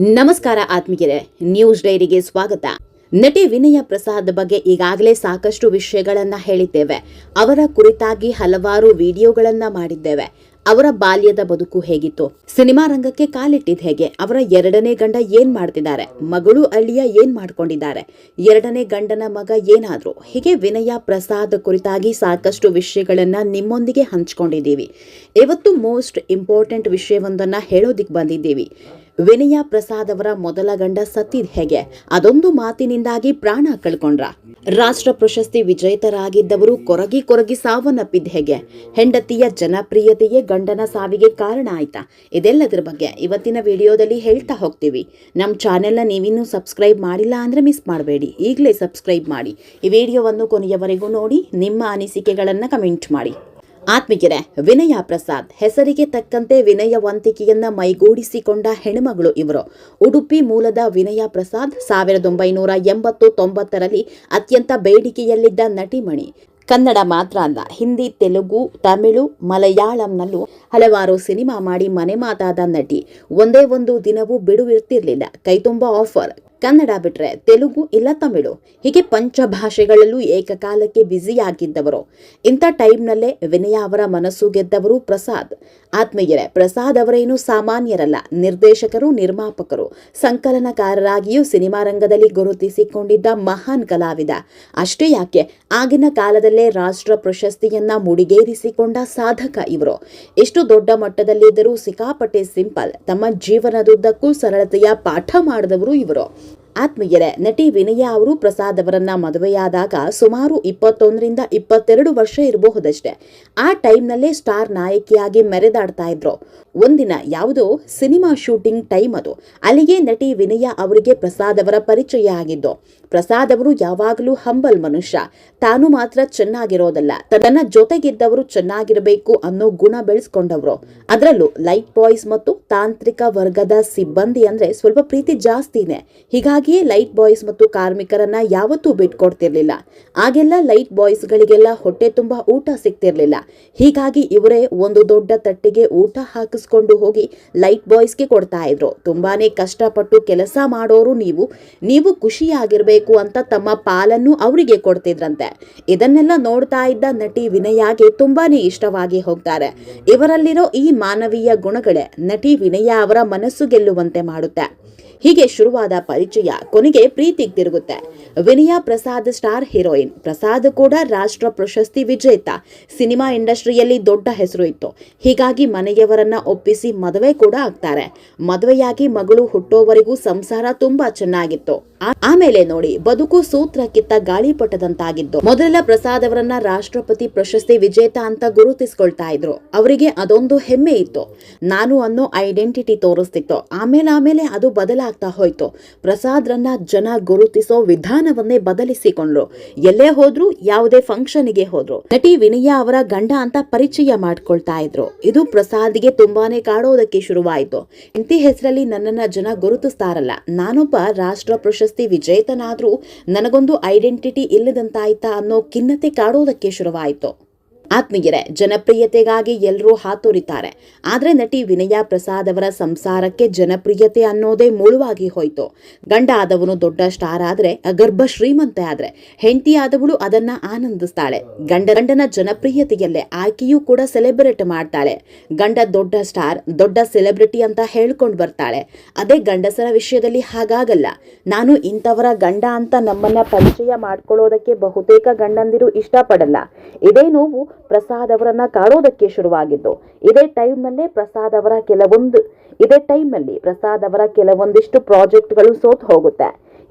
ನಮಸ್ಕಾರ ಆತ್ಮೀಯರೇ, ನ್ಯೂಸ್ ಡೈರಿಗೆ ಸ್ವಾಗತ. ನಟಿ ವಿನಯ ಪ್ರಸಾದ್ ಬಗ್ಗೆ ಈಗಾಗಲೇ ಸಾಕಷ್ಟು ವಿಷಯಗಳನ್ನ ಹೇಳಿದ್ದೇವೆ. ಅವರ ಕುರಿತಾಗಿ ಹಲವಾರು ವಿಡಿಯೋಗಳನ್ನ ಮಾಡಿದ್ದೇವೆ. ಅವರ ಬಾಲ್ಯದ ಬದುಕು ಹೇಗಿತ್ತು? ಸಿನಿಮಾ ರಂಗಕ್ಕೆ ಕಾಲಿಟ್ಟಿದ್ ಹೇಗೆ? ಅವರ ಎರಡನೇ ಗಂಡ ಏನ್ ಮಾಡ್ತಿದ್ದಾರೆ? ಮಗಳು ಅಳಿಯ ಏನ್ ಮಾಡ್ಕೊಂಡಿದ್ದಾರೆ? ಎರಡನೇ ಗಂಡನ ಮಗ ಏನಾದ್ರು? ಹೀಗೆ ವಿನಯ ಪ್ರಸಾದ್ ಕುರಿತಾಗಿ ಸಾಕಷ್ಟು ವಿಷಯಗಳನ್ನ ನಿಮ್ಮೊಂದಿಗೆ ಹಂಚ್ಕೊಂಡಿದ್ದೀವಿ. ಇವತ್ತು ಮೋಸ್ಟ್ ಇಂಪಾರ್ಟೆಂಟ್ ವಿಷಯವೊಂದನ್ನ ಹೇಳೋದಿಕ್ ಬಂದಿದ್ದೀವಿ. ವಿನಯ ಪ್ರಸಾದ್ ಅವರ ಮೊದಲ ಗಂಡ ಸತ್ತಿದ್ ಹೇಗೆ? ಅದೊಂದು ಮಾತಿನಿಂದಾಗಿ ಪ್ರಾಣ ಕಳ್ಕೊಂಡ್ರ. ರಾಷ್ಟ್ರ ಪ್ರಶಸ್ತಿ ವಿಜೇತರಾಗಿದ್ದವರು ಕೊರಗಿ ಕೊರಗಿ ಸಾವನ್ನಪ್ಪಿದ್ ಹೇಗೆ? ಹೆಂಡತಿಯ ಜನಪ್ರಿಯತೆಯೇ ಗಂಡನ ಸಾವಿಗೆ ಕಾರಣ ಆಯ್ತಾ? ಇದೆಲ್ಲದರ ಬಗ್ಗೆ ಇವತ್ತಿನ ವಿಡಿಯೋದಲ್ಲಿ ಹೇಳ್ತಾ ಹೋಗ್ತೀವಿ. ನಮ್ಮ ಚಾನೆಲ್ನ ನೀವಿನ್ನೂ ಸಬ್ಸ್ಕ್ರೈಬ್ ಮಾಡಿಲ್ಲ ಅಂದ್ರೆ ಮಿಸ್ ಮಾಡಬೇಡಿ. ಈಗಲೇ ಸಬ್ಸ್ಕ್ರೈಬ್ ಮಾಡಿ. ಈ ವಿಡಿಯೋವನ್ನು ಕೊನೆಯವರೆಗೂ ನೋಡಿ, ನಿಮ್ಮ ಅನಿಸಿಕೆಗಳನ್ನು ಕಮೆಂಟ್ ಮಾಡಿ. ಆತ್ಮೀಯರೇ, ವಿನಯ ಪ್ರಸಾದ್ ಹೆಸರಿಗೆ ತಕ್ಕಂತೆ ವಿನಯವಂತಿಕೆಯನ್ನ ಮೈಗೂಡಿಸಿಕೊಂಡ ಹೆಣ್ಮಗಳು ಇವರು. ಉಡುಪಿ ಮೂಲದ ವಿನಯ ಪ್ರಸಾದ್ ಸಾವಿರದ ಒಂಬೈನೂರ ಎಂಬತ್ತು ತೊಂಬತ್ತರಲ್ಲಿ ಅತ್ಯಂತ ಬೇಡಿಕೆಯಲ್ಲಿದ್ದ ನಟಿಮಣಿ. ಕನ್ನಡ ಮಾತ್ರ ಅಲ್ಲ, ಹಿಂದಿ, ತೆಲುಗು, ತಮಿಳು, ಮಲಯಾಳಂನಲ್ಲೂ ಹಲವಾರು ಸಿನಿಮಾ ಮಾಡಿ ಮನೆ ಮಾತಾದ ನಟಿ. ಒಂದೇ ಒಂದು ದಿನವೂ ಬಿಡುವಿರ್ತಿರ್ಲಿಲ್ಲ, ಕೈತುಂಬ ಆಫರ್. ಕನ್ನಡ ಬಿಟ್ರೆ ತೆಲುಗು ಇಲ್ಲ ತಮಿಳು. ಹೀಗೆ ಪಂಚ ಭಾಷೆಗಳಲ್ಲೂ ಏಕಕಾಲಕ್ಕೆ ಬ್ಯುಸಿಯಾಗಿದ್ದವರು. ಇಂಥ ಟೈಮ್ನಲ್ಲೇ ವಿನಯ ಅವರ ಮನಸ್ಸು ಗೆದ್ದವರು ಪ್ರಸಾದ್. ಆತ್ಮೀಯರೇ, ಪ್ರಸಾದ್ ಅವರೇನು ಸಾಮಾನ್ಯರಲ್ಲ, ನಿರ್ದೇಶಕರು, ನಿರ್ಮಾಪಕರು. ಸಂಕಲನಕಾರರಾಗಿಯೂ ಸಿನಿಮಾ ರಂಗದಲ್ಲಿ ಗುರುತಿಸಿಕೊಂಡಿದ್ದ ಮಹಾನ್ ಕಲಾವಿದ. ಅಷ್ಟೇ ಯಾಕೆ, ಆಗಿನ ಕಾಲದಲ್ಲೇ ರಾಷ್ಟ್ರ ಪ್ರಶಸ್ತಿಯನ್ನ ಮುಡಿಗೇರಿಸಿಕೊಂಡ ಸಾಧಕ ಇವರು. ಎಷ್ಟು ದೊಡ್ಡ ಮಟ್ಟದಲ್ಲಿದ್ದರೂ ಸಿಕ್ಕಾಪಟ್ಟೆ ಸಿಂಪಲ್, ತಮ್ಮ ಜೀವನದುದ್ದಕ್ಕೂ ಸರಳತೆಯ ಪಾಠ ಮಾಡಿದವರು ಇವರು. ಆತ್ಮೀಯರೇ, ನಟಿ ವಿನಯ ಅವರು ಪ್ರಸಾದ್ ಅವರನ್ನ ಮದುವೆಯಾದಾಗ ಸುಮಾರು ಇಪ್ಪತ್ತೊಂದರಿಂದ ಇಪ್ಪತ್ತೆರಡು ವರ್ಷ ಇರಬಹುದಷ್ಟೇ. ಆ ಟೈಮ್ನಲ್ಲೇ ಸ್ಟಾರ್ ನಾಯಕಿಯಾಗಿ ಮೆರೆದಾಡ್ತಾ ಇದ್ರು. ಒಂದಿನ ಯಾವುದೋ ಸಿನಿಮಾ ಶೂಟಿಂಗ್ ಟೈಮ್ ಅದು. ಅಲ್ಲಿಗೆ ನಟಿ ವಿನಯ ಅವರಿಗೆ ಪ್ರಸಾದ್ ಅವರ ಪರಿಚಯ ಆಗಿದ್ದು, ಪ್ರಸಾದ್ ಅವರು ಯಾವಾಗಲೂ ಹಂಬಲ್ ಮನುಷ್ಯ. ತಾನು ಮಾತ್ರ ಚೆನ್ನಾಗಿರೋದಲ್ಲ, ತನ್ನ ಜೊತೆಗಿದ್ದವರು ಚೆನ್ನಾಗಿರಬೇಕು ಅನ್ನೋ ಗುಣ ಬೆಳೆಸ್ಕೊಂಡವರು. ಅದರಲ್ಲೂ ಲೈಟ್ ಬಾಯ್ಸ್ ಮತ್ತು ತಾಂತ್ರಿಕ ವರ್ಗದ ಸಿಬ್ಬಂದಿ ಅಂದರೆ ಸ್ವಲ್ಪ ಪ್ರೀತಿ ಜಾಸ್ತಿನೇ. ಹೀಗಾಗಿಯೇ ಲೈಟ್ ಬಾಯ್ಸ್ ಮತ್ತು ಕಾರ್ಮಿಕರನ್ನ ಯಾವತ್ತೂ ಬಿಟ್ಕೊಡ್ತಿರ್ಲಿಲ್ಲ. ಆಗೆಲ್ಲ ಲೈಟ್ ಬಾಯ್ಸ್ಗಳಿಗೆಲ್ಲ ಹೊಟ್ಟೆ ತುಂಬಾ ಊಟ ಸಿಗ್ತಿರ್ಲಿಲ್ಲ. ಹೀಗಾಗಿ ಇವರೇ ಒಂದು ದೊಡ್ಡ ತಟ್ಟಿಗೆ ಊಟ ಹಾಕಿಸ್ಕೊಂಡು ಹೋಗಿ ಲೈಟ್ ಬಾಯ್ಸ್ಗೆ ಕೊಡ್ತಾ ಇದ್ರು. ತುಂಬಾನೇ ಕಷ್ಟಪಟ್ಟು ಕೆಲಸ ಮಾಡೋರು ನೀವು. ನೀವು ಖುಷಿಯಾಗಿರ್ಬೇಕು ಅಂತ ತಮ್ಮ ಪಾಲನ್ನು ಅವರಿಗೆ ಕೊಡ್ತಿದ್ರಂತೆ. ಇದನ್ನೆಲ್ಲ ನೋಡ್ತಾ ಇದ್ದ ನಟಿ ವಿನಯಾಗೆ ತುಂಬಾನೇ ಇಷ್ಟವಾಗಿ ಹೋಗ್ತಾರೆ. ಇವರಲ್ಲಿರೋ ಈ ಮಾನವೀಯ ಗುಣಗಳೇ ನಟಿ ವಿನಯ ಅವರ ಮನಸ್ಸು ಗೆಲ್ಲುವಂತೆ ಮಾಡುತ್ತೆ. ಹೀಗೆ ಶುರುವಾದ ಪರಿಚಯ ಕೊನೆಗೆ ಪ್ರೀತಿ ತಿರುಗುತ್ತೆ. Vinaya Prasad star heroine. Prasad ಕೂಡ ರಾಷ್ಟ್ರ ಪ್ರಶಸ್ತಿ ವಿಜೇತ. ಸಿನಿಮಾ ಇಂಡಸ್ಟ್ರಿಯಲ್ಲಿ ದೊಡ್ಡ ಹೆಸರು ಇತ್ತು. ಹೀಗಾಗಿ ಮನೆಯವರನ್ನ ಒಪ್ಪಿಸಿ ಮದುವೆ ಕೂಡ ಆಗ್ತಾರೆ. ಮದುವೆಯಾಗಿ ಮಗಳು ಹುಟ್ಟೋವರೆಗೂ ಸಂಸಾರ ತುಂಬಾ ಚೆನ್ನಾಗಿತ್ತು. ಆಮೇಲೆ ನೋಡಿ, ಬದುಕು ಸೂತ್ರ ಕಿತ್ತ ಗಾಳಿಪಟದಂತಾಗಿದ್ದು. ಮೊದಲ ಪ್ರಸಾದ್ ಅವರನ್ನ ರಾಷ್ಟ್ರಪತಿ ಪ್ರಶಸ್ತಿ ವಿಜೇತ ಅಂತ ಗುರುತಿಸ್ಕೊಳ್ತಾ ಇದ್ರು. ಅವರಿಗೆ ಅದೊಂದು ಹೆಮ್ಮೆ ಇತ್ತು. ನಾನು ಅನ್ನೋ ಐಡೆಂಟಿಟಿ ತೋರಿಸ್ತಿತ್ತು. ಆಮೇಲೆ ಆಮೇಲೆ ಅದು ಬದಲಾಗ್ತಾ ಹೋಯ್ತು. ಪ್ರಸಾದ್ರನ್ನ ಜನ ಗುರುತಿಸೋ ವಿಧಾನವನ್ನೇ ಬದಲಿಸಿಕೊಂಡ್ರು. ಎಲ್ಲೇ ಹೋದ್ರು ಯಾವುದೇ ಫಂಕ್ಷನ್ಗೆ ಹೋದ್ರು. ನಟಿ ವಿನಯ ಅವರ ಗಂಡ ಅಂತ ಪರಿಚಯ ಮಾಡ್ಕೊಳ್ತಾ ಇದ್ರು. ಇದು ಪ್ರಸಾದ್ಗೆ ತುಂಬಾನೇ ಕಾಡೋದಕ್ಕೆ ಶುರುವಾಯಿತು. ಇಂತಿ ಹೆಸರಲ್ಲಿ ನನ್ನನ್ನ ಜನ ಗುರುತಿಸ್ತಾರಲ್ಲ. ನಾನೊಬ್ಬ ರಾಷ್ಟ್ರ ಪ್ರಶಸ್ತಿ ವಿಜೇತನಾದ್ರೂ ನನಗೊಂದು ಐಡೆಂಟಿಟಿ ಇಲ್ಲದಂತಾಯ್ತಾ ಅನ್ನೋ ಖಿನ್ನತೆ ಕಾಡೋದಕ್ಕೆ ಶುರುವಾಯಿತು. ಆತ್ಮೀಯರೇ, ಜನಪ್ರಿಯತೆಗಾಗಿ ಎಲ್ಲರೂ ಹಾತೊರಿತಾರೆ. ಆದರೆ ನಟಿ ವಿನಯ ಪ್ರಸಾದ್ ಅವರ ಸಂಸಾರಕ್ಕೆ ಜನಪ್ರಿಯತೆ ಅನ್ನೋದೇ ಮುಳುವಾಗಿ ಹೋಯ್ತು. ಗಂಡ ಆದವನು ದೊಡ್ಡ ಸ್ಟಾರ್ ಆದರೆ, ಅಗರ್ಭ ಶ್ರೀಮಂತೆ ಆದರೆ, ಹೆಂಡತಿ ಆದವಳು ಅದನ್ನ ಆನಂದಿಸ್ತಾಳೆ. ಗಂಡ ಗಂಡನ ಜನಪ್ರಿಯತೆಯಲ್ಲೇ ಆಕೆಯೂ ಕೂಡ ಸೆಲೆಬ್ರೇಟ್ ಮಾಡ್ತಾಳೆ. ಗಂಡ ದೊಡ್ಡ ಸ್ಟಾರ್, ದೊಡ್ಡ ಸೆಲೆಬ್ರಿಟಿ ಅಂತ ಹೇಳ್ಕೊಂಡು ಬರ್ತಾಳೆ. ಅದೇ ಗಂಡಸರ ವಿಷಯದಲ್ಲಿ ಹಾಗಾಗಲ್ಲ. ನಾನು ಇಂಥವರ ಗಂಡ ಅಂತ ನಮ್ಮನ್ನ ಪರಿಚಯ ಮಾಡ್ಕೊಳ್ಳೋದಕ್ಕೆ ಬಹುತೇಕ ಗಂಡಂದಿರು ಇಷ್ಟಪಡಲ್ಲ. ಇದೇ ನೋವು ಪ್ರಸಾದ್ ಅವರನ್ನ ಕಾಡೋದಕ್ಕೆ ಶುರುವಾಗಿದ್ದು. ಇದೇ ಟೈಮ್ನಲ್ಲೇ ಪ್ರಸಾದ್ ಅವರ ಕೆಲವೊಂದು, ಇದೇ ಟೈಮ್ನಲ್ಲಿ ಪ್ರಸಾದ್ ಅವರ ಕೆಲವೊಂದಿಷ್ಟು ಪ್ರಾಜೆಕ್ಟ್ಗಳು ಸೋತ್ ಹೋಗುತ್ತೆ.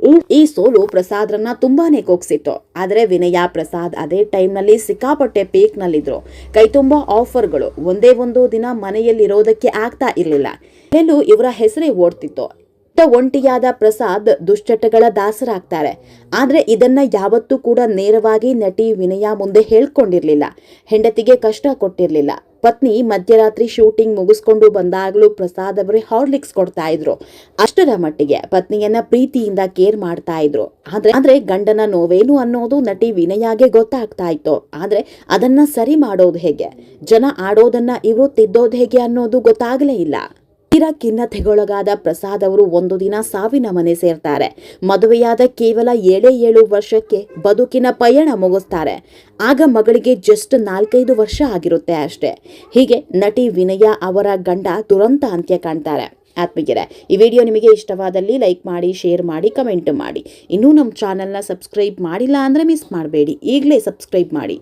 ಈ ಈ ಸೋಲು ಪ್ರಸಾದ್ರನ್ನ ತುಂಬಾನೇ ಕೋಗ್ಸಿತ್ತು. ಆದ್ರೆ ವಿನಯ, ಪ್ರಸಾದ್ ಅದೇ ಟೈಮ್ನಲ್ಲಿ ಸಿಕ್ಕಾಪಟ್ಟೆ ಪೀಕ್ನಲ್ಲಿದ್ರು. ಕೈತುಂಬ ಆಫರ್ಗಳು, ಒಂದೇ ಒಂದು ದಿನ ಮನೆಯಲ್ಲಿರೋದಕ್ಕೆ ಆಗ್ತಾ ಇರಲಿಲ್ಲ. ಎಲ್ಲೂ ಇವರ ಹೆಸರೇ ಓಡ್ತಿತ್ತು. ಕೆಟ್ಟ ಒಂಟಿಯಾದ ಪ್ರಸಾದ್ ದುಶ್ಚಟಗಳ ದಾಸರಾಗ್ತಾರೆ. ಆದ್ರೆ ಇದನ್ನ ಯಾವತ್ತೂ ಕೂಡ ನೇರವಾಗಿ ನಟಿ ವಿನಯ ಮುಂದೆ ಹೇಳ್ಕೊಂಡಿರ್ಲಿಲ್ಲ. ಹೆಂಡತಿಗೆ ಕಷ್ಟ ಕೊಟ್ಟಿರ್ಲಿಲ್ಲ. ಪತ್ನಿ ಮಧ್ಯರಾತ್ರಿ ಶೂಟಿಂಗ್ ಮುಗಿಸ್ಕೊಂಡು ಬಂದಾಗಲೂ ಪ್ರಸಾದ್ ಅವರೇ ಹಾರ್ಲಿಕ್ಸ್ ಕೊಡ್ತಾ ಇದ್ರು. ಅಷ್ಟರ ಮಟ್ಟಿಗೆ ಪತ್ನಿಯನ್ನ ಪ್ರೀತಿಯಿಂದ ಕೇರ್ ಮಾಡ್ತಾ ಇದ್ರು. ಆದ್ರೆ ಆದ್ರೆ ಗಂಡನ ನೋವೇನು ಅನ್ನೋದು ನಟಿ ವಿನಯಾಗೆ ಗೊತ್ತಾಗ್ತಾ ಇತ್ತು. ಆದ್ರೆ ಅದನ್ನ ಸರಿ ಮಾಡೋದು ಹೇಗೆ? ಜನ ಆಡೋದನ್ನ ಇವರು ತಿದ್ದೋದು ಹೇಗೆ ಅನ್ನೋದು ಗೊತ್ತಾಗಲೇ ಇಲ್ಲ. ತೀರಾ ಖಿನ್ನತೆಗೊಳಗಾದ ಪ್ರಸಾದ್ ಅವರು ಒಂದು ದಿನ ಸಾವಿನ ಮನೆ ಸೇರ್ತಾರೆ. ಮದುವೆಯಾದ ಕೇವಲ ಏಳೇ ಏಳು ವರ್ಷಕ್ಕೆ ಬದುಕಿನ ಪಯಣ ಮುಗಿಸ್ತಾರೆ. ಆಗ ಮಗಳಿಗೆ ಜಸ್ಟ್ ನಾಲ್ಕೈದು ವರ್ಷ ಆಗಿರುತ್ತೆ ಅಷ್ಟೇ. ಹೀಗೆ ನಟಿ ವಿನಯ ಅವರ ಗಂಡ ದುರಂತ ಅಂತ್ಯ ಕಾಣ್ತಾರೆ. ಆತ್ಮೀಯರೇ, ಈ ವಿಡಿಯೋ ನಿಮಗೆ ಇಷ್ಟವಾದಲ್ಲಿ ಲೈಕ್ ಮಾಡಿ, ಶೇರ್ ಮಾಡಿ, ಕಮೆಂಟ್ ಮಾಡಿ. ಇನ್ನೂ ನಮ್ಮ ಚಾನಲ್ನ ಸಬ್ಸ್ಕ್ರೈಬ್ ಮಾಡಿಲ್ಲ ಅಂದರೆ ಮಿಸ್ ಮಾಡಬೇಡಿ. ಈಗಲೇ ಸಬ್ಸ್ಕ್ರೈಬ್ ಮಾಡಿ.